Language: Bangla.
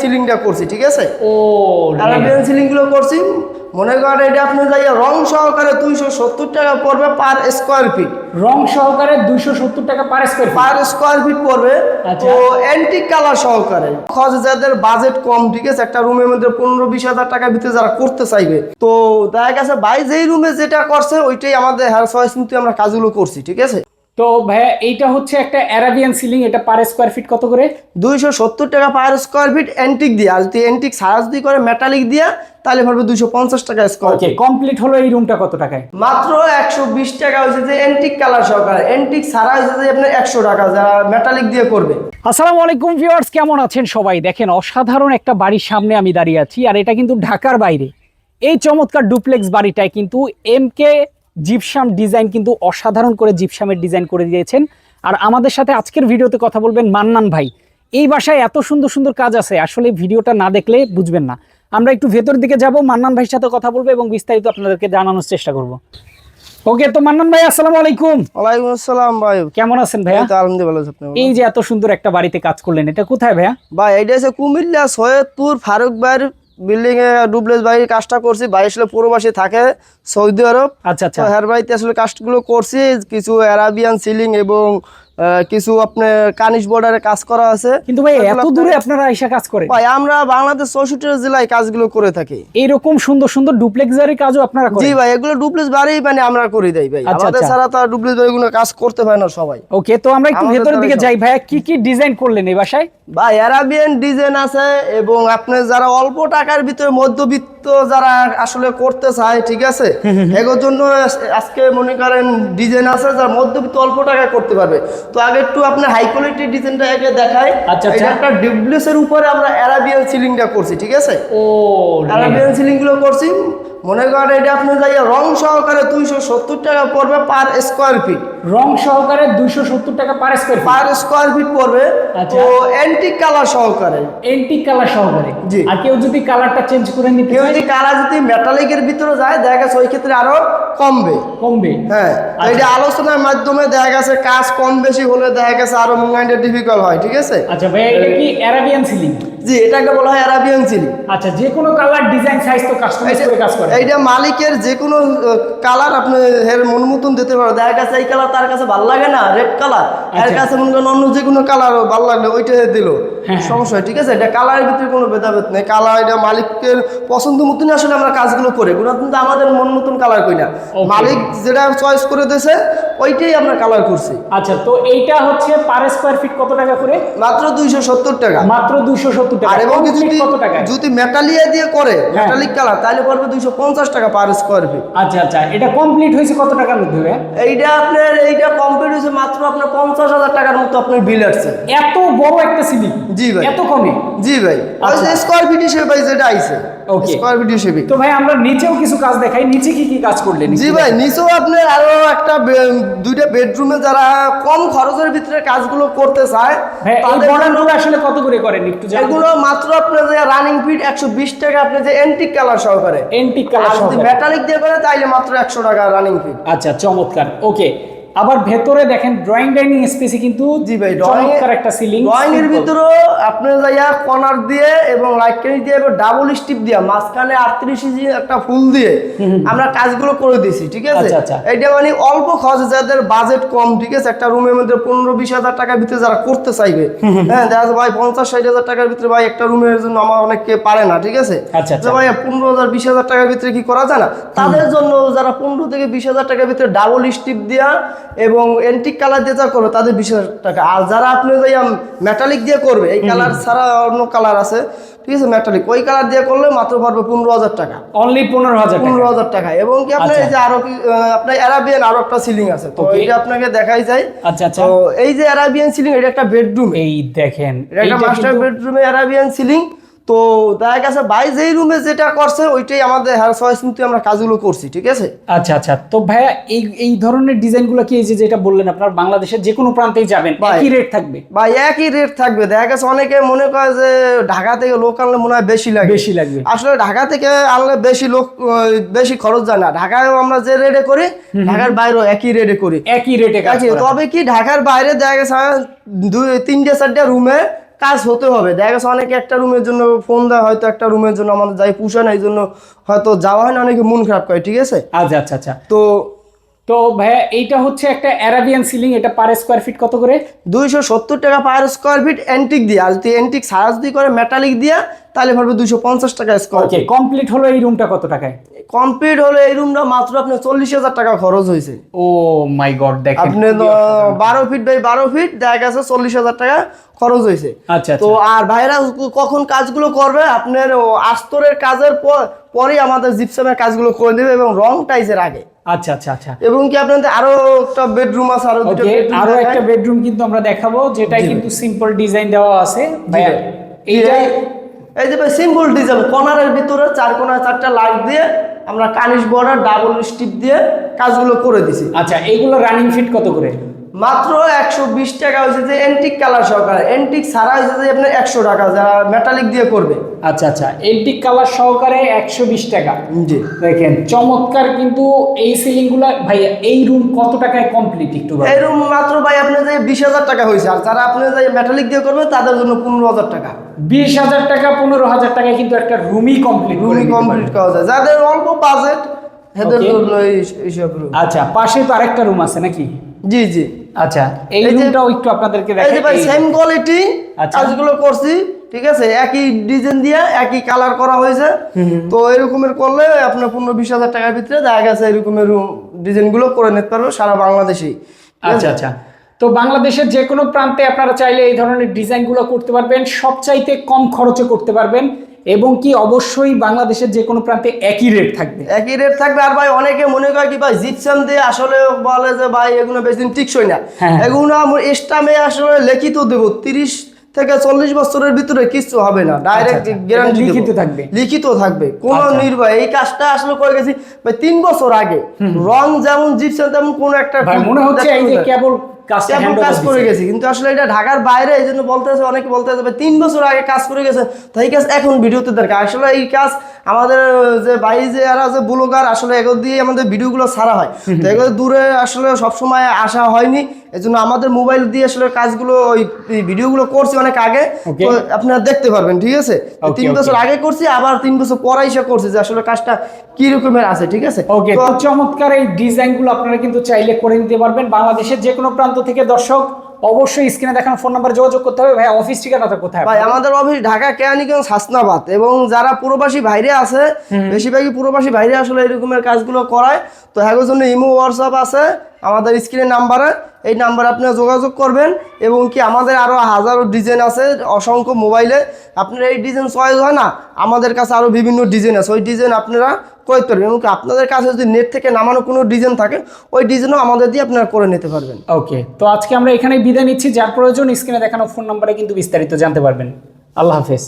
সিলিংটা করছি ঠিক আছে? ও অ্যারাবিয়ান সিলিংগুলো করছি। মনে করেন এটা আপনি যাই রং সহকারে দুইশো সত্তর টাকা পড়বে পার স্কোয়ার ফিট রং সহকারে দুইশো সত্তর টাকা per square per square feet পড়বে। আচ্ছা। তো অ্যান্টিক কালার সহকারে। খরচ যাদের বাজেট কম ঠিক আছে? একটা রুমের মধ্যে পনেরো বিশ হাজার টাকার ভিতরে যারা করতে চাইবে। তো দেখা গেছে ভাই যেই রুমে যেটা করছে ওইটাই আমাদের হেয়ার চয়েস কিন্তু আমরা কাজগুলো করছি ঠিক আছে? তো ভাইয়া এইটা হচ্ছে একটা অ্যারাবিয়ান সিলিং এটা পার স্কোয়ার ফিট কত করে? দুইশো সত্তর টাকা পার স্কোয়ার ফিট অ্যান্টিক দিয়ে। আর যদি অ্যান্টিক সারাজ দিয়ে করে মেটালিক দিয়া তাহলে পড়বে দুইশো পঞ্চাশ টাকা স্কোয়ার ওকে কমপ্লিট হলো এই রুমটা কত টাকায়? মাত্র একশো বিশ টাকা হয়েছে যে অ্যান্টিক কালার সহকারে। অ্যান্টিক সারা হয়েছে যে আপনার একশো টাকা যারা মেটালিক দিয়ে করবে। আসসালামু আলাইকুম ভিউয়ার্স কেমন আছেন সবাই? দেখেন অসাধারণ একটা বাড়ির সামনে আমি দাঁড়িয়ে আছি আর এটা কিন্তু ঢাকার বাইরে। এই চমৎকার ডুপ্লেক্স বাড়িটায় কিন্তু এম কে জিপসাম ডিজাইন কিন্তু অসাধারণ করে জিপসামের ডিজাইন করে দিয়েছেন। আর আমাদের সাথে আজকের ভিডিওতে কথা বলবেন মান্নান ভাই। এই বাসায় এত সুন্দর সুন্দর কাজ আছে আসলে ভিডিওটা না দেখলে বুঝবেন না। আমরা একটু ভেতর দিকে যাব মান্নান ভাইয়ের সাথে কথা বলব এবং বিস্তারিত আপনাদেরকে জানানোর চেষ্টা করব। ওকে তো মান্নান ভাই আসসালামু আলাইকুম। ওয়ালাইকুম আসসালাম ভাই। কেমন আছেন ভাইয়া? তো আলহামদুলিল্লাহ ভালো আছি আপনি এই যে এত সুন্দর একটা বাড়িতে কাজ করলেন এটা কোথায় ভাইয়া? ভাই এটা হচ্ছে কুমিল্লা সৈয়দপুর ফারুক ভাইয়ের বিল্ডিং এ ডুবলেস বাড়ির কাজটা করছি ভাই আসলে প্রবাসী থাকে সৌদি আরব। আচ্ছা আচ্ছা। তো ভাই বাড়িতে আসলে কাজগুলো করছি কিছু অ্যারাবিয়ান সিলিং এবং কিছু আপনার কানিশ বর্ডারে কাজ করা আছে। কিন্তু ভাই এত দূরে আপনারা এসে কাজ করেন? ভাই আমরা বাংলাদেশ চৌষট্টি জেলায় কাজগুলো করে থাকি। এইরকম সুন্দর সুন্দর ডুপ্লেক্সারের কাজও আপনারা জি ভাই এগুলো ডুপ্লেস বাড়ি মানে আমরা করে দেই ভাই। আচ্ছা, আমাদের আচ্ছা। ছাড়া তো আর ডুপ্লেস বাড়িগুলো কাজ করতে পারে না সবাই। ওকে তো আমরা একটু ভেতরের দিকে যাই। ভাইয়া কি কি ডিজাইন করলেন এই বাসায়? ভাই অ্যারাবিয়ান ডিজাইন আছে এবং আপনি যারা অল্প টাকার ভিতরে মধ্যবিত্ত যারা আসলে করতে চায় ঠিক আছে? এগোর জন্য আজকে মনে করেন ডিজাইন আছে যারা মধ্যবিত্ত অল্প টাকায় করতে পারবে। তো আগে একটু আপনার হাই কোয়ালিটির ডিজাইনটা আগে দেখাই। আচ্ছা, আচ্ছা। একটা ডিবলিউস এর উপরে আমরা অ্যারাবিয়ান সিলিংটা করছি ঠিক আছে? ও অ্যারাবিয়ান সিলিংগুলো করছি। মনে করেন এটা আপনি যাই রং সহকারে দুইশো সত্তর টাকা পড়বে পার স্কোয়ার ফিট রং সহকারে দুইশো সত্তর টাকা per square per square feet পড়বে। তো অ্যান্টিক কালার সহকারে। এন্টিক কালার সহকারে। জি। আর কেউ যদি কালারটা চেঞ্জ করে নিতে কেউ যদি কালার যদি মেটালিকের ভিতরে যায় দেখা গেছে ওই ক্ষেত্রে আরও কমবে। কমবে। হ্যাঁ আচ্ছা। এটা আলোচনার মাধ্যমে দেখা গেছে কাজ কম বেশি হলে দেখা গেছে আরও মুভমেন্টে ডিফিকাল্ট হয় ঠিক আছে? আচ্ছা ভাইয়া এটা কি অ্যারাবিয়ান সিলিং জি এটাকে বলা হয় অ্যারাবিয়ান সিলিং আচ্ছা যে কোনো কালার ডিজাইন সাইজ তো কাস্টমাইজ করে কাজ করে এইটা মালিকের যে কোনো কালার আপনি এর মন মতন দিতে পারো। দেখা গেছে এই কালার তার কাছে ভালো লাগে না রেড কালার এর আচ্ছা। কাছে মনে করেন অন্য যে কোনো কালার ভালো লাগল ওইটা দিল। হ্যাঁ। সমস্যা ঠিক আছে? এটা কালারের ভিতরে কোনো ভেদাভেদ নেই। কালার এটা মালিকের পছন্দ মতনই আসলে আমরা কাজগুলো করি। কোনো কিন্তু আমাদের মন মতন কালার করি না। মালিক যেটা চয়েস করে দিয়েছে ওইটাই আমরা কালার করছি। আচ্ছা তো এইটা হচ্ছে পার স্কোয়ার ফিট কত টাকা করে? মাত্র দুইশো সত্তর টাকা। মাত্র দুইশো সত্তর টাকা। আর এবং যদি কত টাকা যদি মেটালিয়া দিয়ে করে মেটালিক কালার তাহলে পড়বে দুইশো পঞ্চাশ টাকা পার স্কোয়ার ফিট আচ্ছা আচ্ছা। এটা কমপ্লিট হয়েছে কত টাকার মধ্যে? এইটা আপনার এইটা কমপ্লিট হয়েছে মাত্র আপনার পঞ্চাশ হাজার টাকার মতো আপনার বিল আসছে। এত বড় একটা সিলিং জি ভাই। এত কমে জি ভাই। আচ্ছা। স্কোয়ার ফিট হিসেবে ভাই যেটা আইছে Okay. স্কোয়ার ফিট হিসেবে। তো ভাই আমরা নিচেও কিছু কাজ দেখাই নিচে কি কি কাজ করলেন জি ভাই নিচেও আপনার আরও একটা দুইটা বেডরুমে যারা কম খরচের ভিতরে কাজগুলো করতে চায় এই তাদের বর্ডারগুলো আসলে কত করে করেন একটু এগুলো মাত্র আপনার যে রানিং ফিট একশো বিশ টাকা আপনি যে এন্টিক কালার সহকারে। এন্টিক কালার মেটালিক দিয়ে করে তাইলে মাত্র একশো টাকা রানিং ফিট আচ্ছা চমৎকার। ওকে আবার ভেতরে দেখেন ড্রয়িং ডাইনিং স্পেসে কিন্তু জি ভাই ড্রয়িং চমৎকার একটা সিলিং ড্রয়িং এর ভিতরে আপনি যাইয়া কর্নার দিয়ে এবং লাইট কেনি দিয়ে এবার ডাবল স্টিপ দিয়ে মাঝখানে আটত্রিশ ইঞ্চি একটা ফুল দিয়ে আমরা কাজগুলো করে দিয়েছি ঠিক আছে? আচ্ছা, আচ্ছা। এটা মানে অল্প খরচ যাদের বাজেট কম ঠিক আছে? একটা রুমের মধ্যে পনেরো বিশ হাজার টাকার ভিতরে যারা করতে চাইবে হ্যাঁ দেখা যাচ্ছে ভাই পঞ্চাশ ষাট হাজার টাকার ভিতরে ভাই একটা রুমের জন্য আমার অনেকে পারে না ঠিক আছে? আচ্ছা, আচ্ছা। যে ভাই পনেরো হাজার বিশ হাজার টাকার ভিতরে কি করা যায় না? তাদের জন্য যারা পনেরো থেকে বিশ হাজার টাকার ভিতরে ডাবল স্টিপ দেওয়া এবং এন্টিক কালার দিয়ে যা করবে তাদের বিশ টাকা। আর যারা আপনি যাই মেটালিক দিয়ে করবে এই কালার ছাড়া অন্য কালার আছে ঠিক আছে মেটালিক ওই কালার দিয়ে করলে মাত্র পারবে পনেরো হাজার টাকা। অনলি পনেরো হাজার পনেরো হাজার টাকা। এবং কি আপনার আচ্ছা। এই যে আরও কি আপনার অ্যারাবিয়ান আরও একটা সিলিং আছে। তো এটা আপনাকে দেখাই যায় আচ্ছা আচ্ছা। তো এই যে অ্যারাবিয়ান সিলিং এটা একটা বেডরুম এই দেখেন এটা একটা মাস্টার বেডরুমে অ্যারাবিয়ান সিলিং তো দেখা গেছে ভাই যেই রুমে যেটা করছে ওইটাই আমাদের হেয়ার চয়েস কিন্তু আমরা কাজগুলো করছি ঠিক আছে? আচ্ছা আচ্ছা। তো ভাইয়া এই এই ধরনের ডিজাইনগুলো কি এই যে যেটা বললেন আপনার বাংলাদেশের যে কোনো প্রান্তেই যাবেন ভাই। একই রেট থাকবে? বা একই রেট থাকবে। দেখা গেছে অনেকে মনে করে যে ঢাকা থেকে লোক আনলে মনে হয় বেশি লাগে। বেশি লাগবে। আসলে ঢাকা থেকে আনলে বেশি লোক বেশি খরচ যায় না। ঢাকায় আমরা যে রেটে করি ঢাকার বাইরেও একই রেটে করি। একই রেটে। তবে কি ঢাকার বাইরে দেখা গেছে দুই তিনটে চারটে রুমে কাজ হতে হবে। দেখা গেছে অনেকে একটা রুমের জন্য ফোন দেয় হয়তো একটা রুমের জন্য আমাদের যাই পুষে না এই জন্য হয়তো যাওয়া হয় না অনেকে মন খারাপ করে ঠিক আছে? আচ্ছা আচ্ছা আচ্ছা। তো তো ভাইয়া এইটা হচ্ছে একটা অ্যারাবিয়ান সিলিং এটা পার স্কোয়ার ফিট কত করে? দুইশো সত্তর টাকা পার স্কোয়ার ফিট অ্যান্টিক দিয়ে। আর যদি অ্যান্টিক সারা যদি করে মেটালিক দিয়া তাহলে পড়বে দুইশো পঞ্চাশ টাকা স্কোয়ার কমপ্লিট হলো এই রুমটা কত টাকায়? কমপ্লিট হলে এই রুমটা মাত্র আপনার চল্লিশ হাজার টাকা খরচ হয়েছে। ও মাই গড দেখেন আপনি বারো ফিট বাই বারো ফিট দেখা গেছে চল্লিশ হাজার টাকা খরচ হয়েছে। আচ্ছা তো আচ্ছা। আর ভাইরা কখন কাজগুলো করবে আপনার আস্তরের কাজের পর পরেই আমাদের জিপসামের কাজগুলো করে দেবে এবং রং টাইসের আগে। আচ্ছা আচ্ছা আচ্ছা। এবং কি আপনাদের আরও একটা বেডরুম আছে আরও দুটো আরও একটা বেডরুম কিন্তু আমরা দেখাবো যেটাই জি। কিন্তু সিম্পল ডিজাইন দেওয়া আছে। ভাইয়া এই যে সিম্পল ডিজাইন কর্নারের ভিতরে চার কোনায় চারটা লাইট দিয়ে আমরা কানিশ বর্ডার ডাবল স্টিপ দিয়ে কাজগুলো করে দিছি। আচ্ছা এইগুলো রানিং ফিট কত করে? মাত্র একশো বিশ টাকা হয়েছে যে এন্টিক কালার সহকারে। এন্টিক ছাড়া হয়েছে যে আপনার একশো টাকা যারা মেটালিক দিয়ে করবে। আচ্ছা আচ্ছা এন্টিক কালার সহকারে একশো বিশ টাকা। জি। দেখেন চমৎকার কিন্তু এই সিলিংগুলা ভাইয়া এই রুম কত টাকায় কমপ্লিট একটু এই রুম মাত্র ভাই আপনার যে বিশ হাজার টাকা হয়েছে আর যারা আপনি যে মেটালিক দিয়ে করবে তাদের জন্য পনেরো হাজার টাকা। বিশ হাজার টাকা পনেরো হাজার টাকায় কিন্তু একটা রুমই কমপ্লিট রুমই কমপ্লিট করা যায়। যাদের অল্প বাজেট. জন্য এইসব রুম আচ্ছা পাশে তো আরেকটা রুম আছে নাকি? জি জি। আচ্ছা এই এই রুমটাও একটু আপনাদেরকে দেখাই এই যে ভাই সেম কোয়ালিটি আচ্ছা। কাজগুলো করছি ঠিক আছে? একই ডিজাইন দিয়ে একই কালার করা হয়েছে। তো এরকমের করলে আপনার পনেরো বিশ হাজার টাকার ভিতরে দেখা গেছে এরকমের ডিজাইনগুলো করে নিতে পারব সারা বাংলাদেশেই। আচ্ছা আচ্ছা। তো বাংলাদেশের যে কোনো প্রান্তে আপনারা চাইলে এই ধরনের ডিজাইনগুলো করতে পারবেন সবচাইতে কম খরচে করতে পারবেন এবং কি অবশ্যই বাংলাদেশের যে কোনো প্রান্তে একই রেট থাকবে। একই রেট থাকবে। আর ভাই অনেকে মনে করে কি ভাই জিপসাম দিয়ে আসলে বলে যে ভাই এগুলো বেশি দিন টিকসই না। হ্যাঁ। এগুলো আমার স্টামে আসলে লিখিত দেবো। তিরিশ থেকে চল্লিশ বছরের ভিতরে কিছু হবে না। ডাইরেক্ট আচ্ছা, আচ্ছা। গ্যারান্টি লিখিত থাকবে। লিখিত থাকবে। কোন আচ্ছা। নির্ভয় এই কাজটা আসলে করে গেছি ভাই তিন বছর আগে। রং যেমন জিপসাম তেমন কোন একটা মনে হচ্ছে এই যে কেবল কাজটা কাজ করে গেছি কিন্তু আসলে এটা ঢাকার বাইরে এই জন্য বলতে আছে অনেকে বলতে আছে তিন বছর আগে কাজ করে গেছে তাই কাজ এখন ভিডিওতে দরকার আসলে এই কাজ আমাদের যে ভাই যে এরা যে ব্লগার আসলে এগুলো দিয়ে আমাদের ভিডিওগুলো ছাড়া হয়। তো এগুলো দূরে আসলে সবসময় আসা হয়নি। এই জন্য আমাদের মোবাইল দিয়ে আসলে কাজগুলো ওই ভিডিওগুলো করছি অনেক আগে। তো আপনারা দেখতে পারবেন ঠিক আছে? তিন বছর আগে করছি আবার তিন বছর পরে এসে করছি যে আসলে কাজটা কি রকমের আছে ঠিক আছে? ওকে চমৎকার এই ডিজাইনগুলো আপনারা কিন্তু চাইলে করে নিতে পারবেন বাংলাদেশের যে কোনো প্রান্ত থেকে দর্শক। অবশ্যই স্ক্রিনে দেখানো ফোন নাম্বার যোগাযোগ করতে হবে। ভাই অফিস ঠিকানাটা কোথায় ভাই আমাদের অফিস ঢাকা কেয়ানীগঞ্জ হাসনাবাদ এবং যারা প্রবাসী বাইরে আছে বেশিরভাগই প্রবাসী বাইরে আসলে এরকমের কাজগুলো করায়। তো হ্যাঁ জন্য ইমো হোয়াটসঅ্যাপ আছে। আমাদের স্ক্রিনের নাম্বারে, এই নাম্বারে আপনারা যোগাযোগ করবেন এবং কি আমাদের আরও হাজারো ডিজাইন আছে, অসংখ্য মোবাইলে। আপনার এই ডিজাইন চয়েস হয় না, আমাদের কাছে আরও বিভিন্ন ডিজাইন আছে। ওই ডিজাইন আপনারা করতে পারবেন এবং আপনাদের কাছে যদি নেট থেকে নামানো কোনো ডিজাইন থাকে, ওই ডিজাইনও আমাদের দিয়ে আপনারা করে নিতে পারবেন। ওকে, তো আজকে আমরা এখানে বিদায় নিচ্ছি। যার প্রয়োজন স্ক্রিনে দেখানো ফোন নাম্বারে কিন্তু বিস্তারিত জানতে পারবেন। আল্লাহ হাফেজ।